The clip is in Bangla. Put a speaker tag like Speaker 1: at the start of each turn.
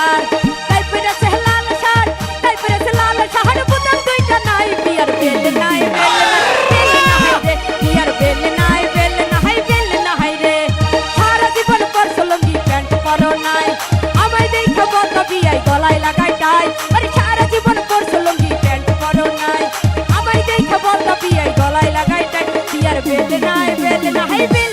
Speaker 1: তার তাই পেরেছে লাল শার্ট, তাই পেরেছে লাল শার্ট। বুতন দুইটা নাই, বিয়ার বেল নাই, বেল বিয়ার বেল নাই বেল নাই বেল নাই রে। সারা জীবন করছ লঙ্গি প্যান্ট পরো নাই। আমায় দেখো বন্ধ বিয়াই গলায় লাগাই টাই। আরে সারা জীবন করছ লঙ্গি প্যান্ট পরো নাই। আমায় দেখো বন্ধ বিয়াই গলায় লাগাই টাই। বিয়ার বেল নাই বেল নাই, বেল